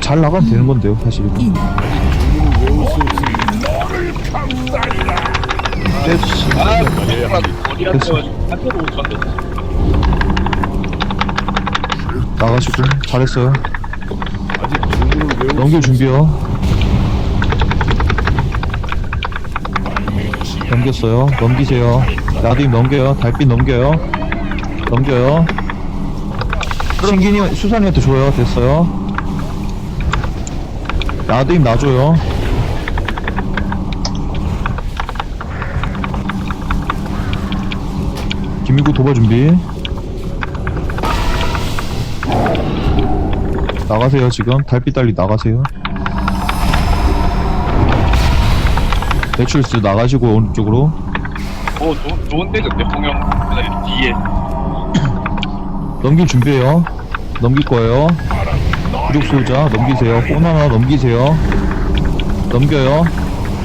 잘 나가면 되는 건데요, 사실. 됐어. 갔어? 한테도 못 쳤는데. 나가시고 잘했어요. 넘길 준비요. 넘겼어요. 넘기세요. 나도 넘겨요. 달빛 넘겨요. 넘겨요. 신기니 수산이한테 줘요. 됐어요. 힘 놔줘요. 김미구 도발 준비. 나가세요 지금 달빛 달리 나가세요 매출스 나가시고 오른쪽으로 오, 좋, 좋은데, 근데. 그냥 뒤에. 넘길 준비해요 넘길 거예요 부족 소자 넘기세요. 호나나 넘기세요. 넘겨요.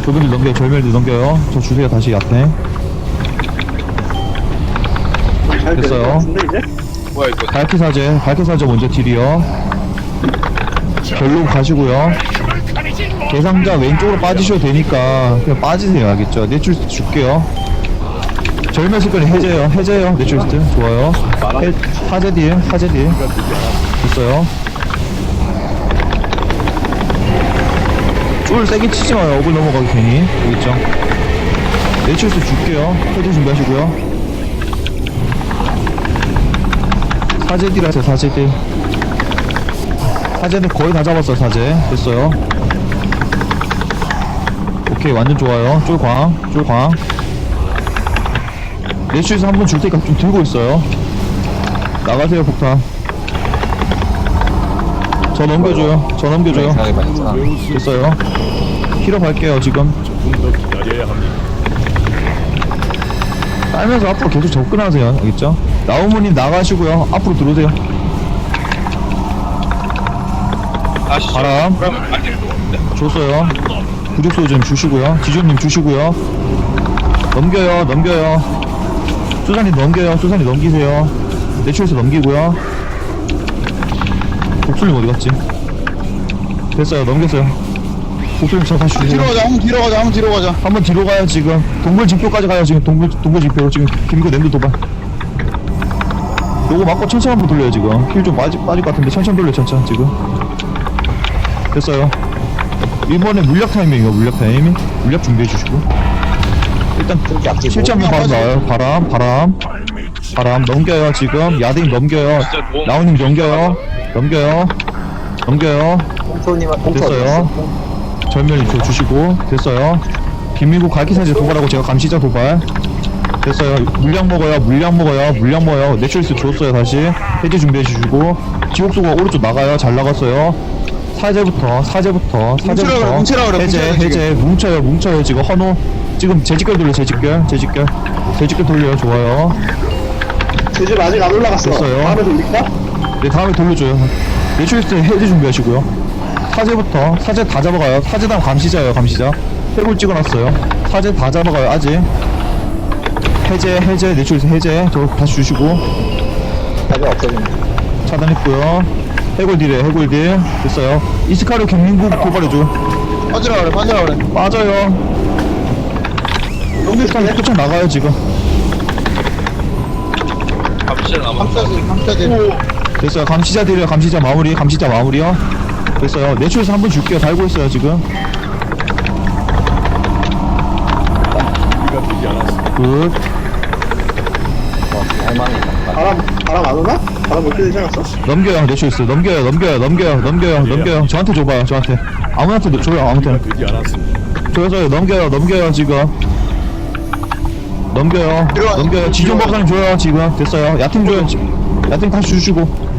조변들 넘겨요. 절멸들 넘겨요. 저 주세요. 다시 앞에 됐어요. 밝게 사제 밝게 사제 먼저 딜이요. 결론 가시고요. 대상자 왼쪽으로 빠지셔도 되니까 그냥 빠지세요. 알겠죠? 내출스 줄게요. 절멸 습관이 해제요. 해제요. 내출스 좋아요. 해, 하제 딜 하제 딜. 됐어요 쫄 세게 치지 마요. 어글 넘어가기 괜히. 알겠죠? 내출스 줄게요. 해제 준비하시고요. 사제딜 하세요 사제딜 사제는 거의 다 잡았어 사제. 됐어요. 오케이 완전 좋아요. 쫄광 쫄광. 내추에서 한번 줄 테니까 좀 들고 있어요. 나가세요 폭탄 저 넘겨줘요 저 넘겨줘요 이상하게 많이 했잖아. 됐어요 힐업 할게요 지금 빨면서 앞으로 계속 접근하세요 알겠죠? 나우모님 나가시고요 앞으로 들어오세요 다시. 바람. 그러면 안 돼. 줬어요. 부족소 좀 주시고요. 지조님 주시고요. 넘겨요, 넘겨요. 수산이 넘겨요, 수산이 넘기세요. 내추에서 넘기고요. 복술님 어디 갔지? 됐어요, 넘겼어요. 복술님 저 다시 주세요. 뒤로 가자, 한번 뒤로 가자, 한번 뒤로 가자. 한번 뒤로 가요, 지금. 동굴 지표까지 가요, 지금. 동굴, 동굴 지표. 지금 김구 냄새 도발. 요거 맞고 천천히 한번 돌려요, 지금. 힐 좀 빠질, 빠질 것 같은데 천천히 돌려, 천천히, 지금. 됐어요. 이번에 물약 타이밍이요, 물약 타이밍. 물약 준비해 주시고. 일단 실전 한번 바로 나와요. 바람, 바람. 바람 넘겨요, 지금. 야딩 넘겨요. 나우님 넘겨요. 넘겨요. 넘겨요. 됐어요. 전면 줘 주시고 됐어요. 김미국 갈기사제 도발하고 제가 감시자 도발. 됐어요. 물량 먹어요. 물량 먹어요. 물량 먹어요. 내추럴스 줬어요. 다시 해제 준비해 주시고 지옥소가 오른쪽 나가요. 잘 나갔어요. 사제부터 사제부터 뭉치라 그래, 사제부터 뭉치라 그래, 해제 뭉쳐요, 해제 뭉쳐요 뭉쳐요 지금 헌호 지금 재직결 돌려 재직결 재직결 재직결 돌려요 좋아요 제집 아직 안 올라갔어. 됐어요. 다음에 돌릴까? 네 다음에 돌려줘요. 내추럴스 해제 준비하시고요. 사제부터 사제 다 잡아가요. 사제 다음 감시자예요 감시자. 해골 찍어놨어요. 사제 다 잡아가요 아직. 해제 해제 내추럴스 해제. 저 다시 주시고. 답이 없어진다. 차단했고요. 해골 딜에 해골 딜. 됐어요. 이스카르 경민국 도발해줘. 빠지라 그래, 빠지라 그래. 빠져요. 일단 표창 나가요 지금 감시자 남았어. 감싸지, 감싸지. 됐어요. 감시자 딜이요. 감시자 마무리. 감시자 마무리요. 됐어요. 내추럴스 한번 줄게요. 달고 있어요 지금. 굿. 바람, 바람 안 오나? 바람 못 되지 않았어? 넘겨요 내추럴스 넘겨요 넘겨요 넘겨요 넘겨요 넘겨요. 저한테 줘봐요 저한테. 아무한테 줘요 아무한테. 줘요. 넘겨요 넘겨요 지금 넘겨요. 들어와, 넘겨요. 지존 들어와. 박사님 줘요 지금. 됐어요. 야팀 줘요. 지금. 야팀 다시 주시고.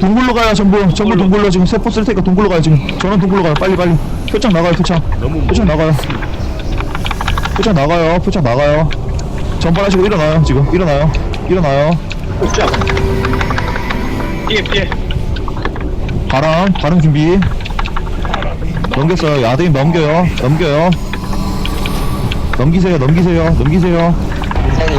동굴로 가요 전부. 전부 동굴로. 지금 세포 쓸 테니까 동굴로 가요 지금. 전원 동굴로 가요. 빨리 빨리. 표창 나가요 표창. 표창 나가요. 표창 나가요. 표창 나가요. 전발하시고 일어나요 지금. 일어나요. 일어나요. 피해, 피해. 바람, 바람 준비. 넘겼어요. 야드님 넘겨요. 넘겨요. 넘기세요. 넘기세요. 넘기세요.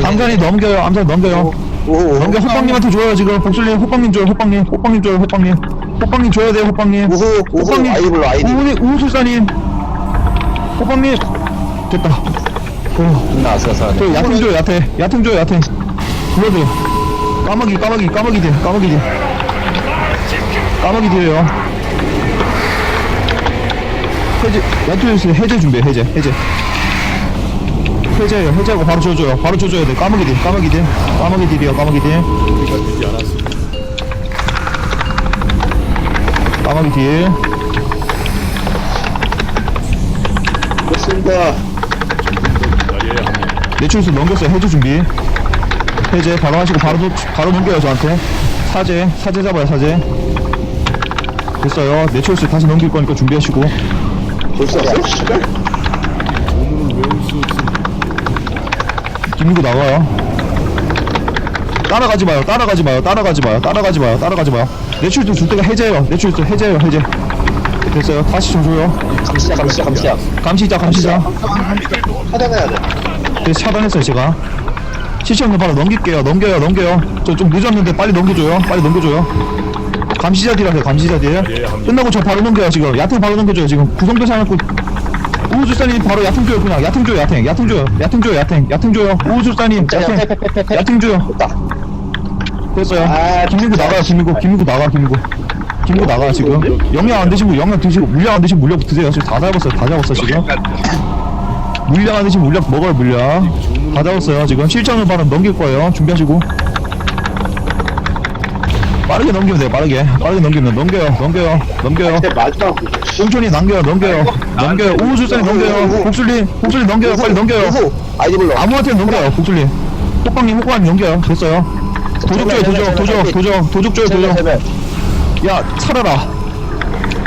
암산이 넘겨요. 암산 넘겨요. 오, 넘겨 호빵님한테 줘요. 지금 복술님 호빵님 줘요. 호빵님. 호빵님 줘요. 호빵님. 호빵님 줘야 돼요 호빵님 우후, 우후, 호빵님 불러, 아이디. 우후 우후술사님 호빵님 됐다 어, 사람. 저 야탱 줘요 야탱 야탱 줘요 야탱 불러줘 까마귀 까마귀 까마귀 들 까마귀 들 까마귀들이에요 해제 야투에서 해제 준비해 해제 해제 해제해요. 해제하고 바로 줘줘요. 바로 줘줘야 돼. 까마귀들 까마귀들 까마귀들이요 까마귀들 까마귀들 그렇습니다. 내출수 넘겼어요. 해제 준비. 해제. 바로 하시고 바로 놓- 바로 넘겨요 저한테. 사제. 사제 잡아요 사제. 됐어요. 내출수 다시 넘길 거니까 준비하시고. 벌써 왔어? 씨발. 김민구 나와요. 따라가지 마요 따라가지 마요 따라가지 마요 따라가지 마요 따라가지 마요. 내출수 줄 때가 해제해요. 내출수 해제해요 해제. 됐어요. 다시 좀 줘요. 감시자, 감시자, 감시자. 감시자 감시자. 차단해야 돼. 네, 차단했어요 제가. 시청자 바로 넘길게요. 넘겨요 넘겨요. 저 좀 늦었는데 빨리 넘겨줘요. 빨리 넘겨줘요. 감시자들이라서 감시자들. 끝나고 저 바로 넘겨요 지금. 야탱 바로 넘겨줘요 지금. 구성도 사놓고 우주사님 바로 야탱 줘요 그냥 야탱 줘요 야탱 야탱 줘요 야탱 줘요 야탱 야탱 줘요. 우주사님 야탱 야탱 줘요. 됐다. 됐어요. 아, 김민구 나가요 김민구. 김민구 나가 김민구. 김민구 나가 지금. 영양 안 드시고 영양 드시고 물량 안 드시고 물량 드세요. 지금 다 잡았어요 다 잡았어 지금. 물량 안 드시면 물량 먹어요 물량 다 잡았어요 지금. 실전을 바로 넘길 거예요. 준비하시고 빠르게 넘기면 돼요 빠르게. 빠르게 넘기면 넘겨요 넘겨요 넘겨요. 근데 마지막 꽁촌이 넘겨요 넘겨요. 넘겨요. 우주선이 넘겨요. 복술님 복술님 넘겨요. 빨리 넘겨요. 아이디 불러. 아무한테 넘겨요 복술님 호빵님 호빵님 넘겨요. 됐어요. 도적 줘요 도적 도적 도적 도적 줘요 세배, 도적. 야 살아라.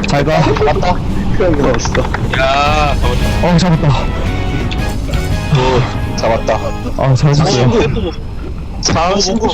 잘가. 맞다. 그런 거 없어. 야, 잡았다. 어 잡았다. 잡았다. 아 잘하셨어요. 장 신고.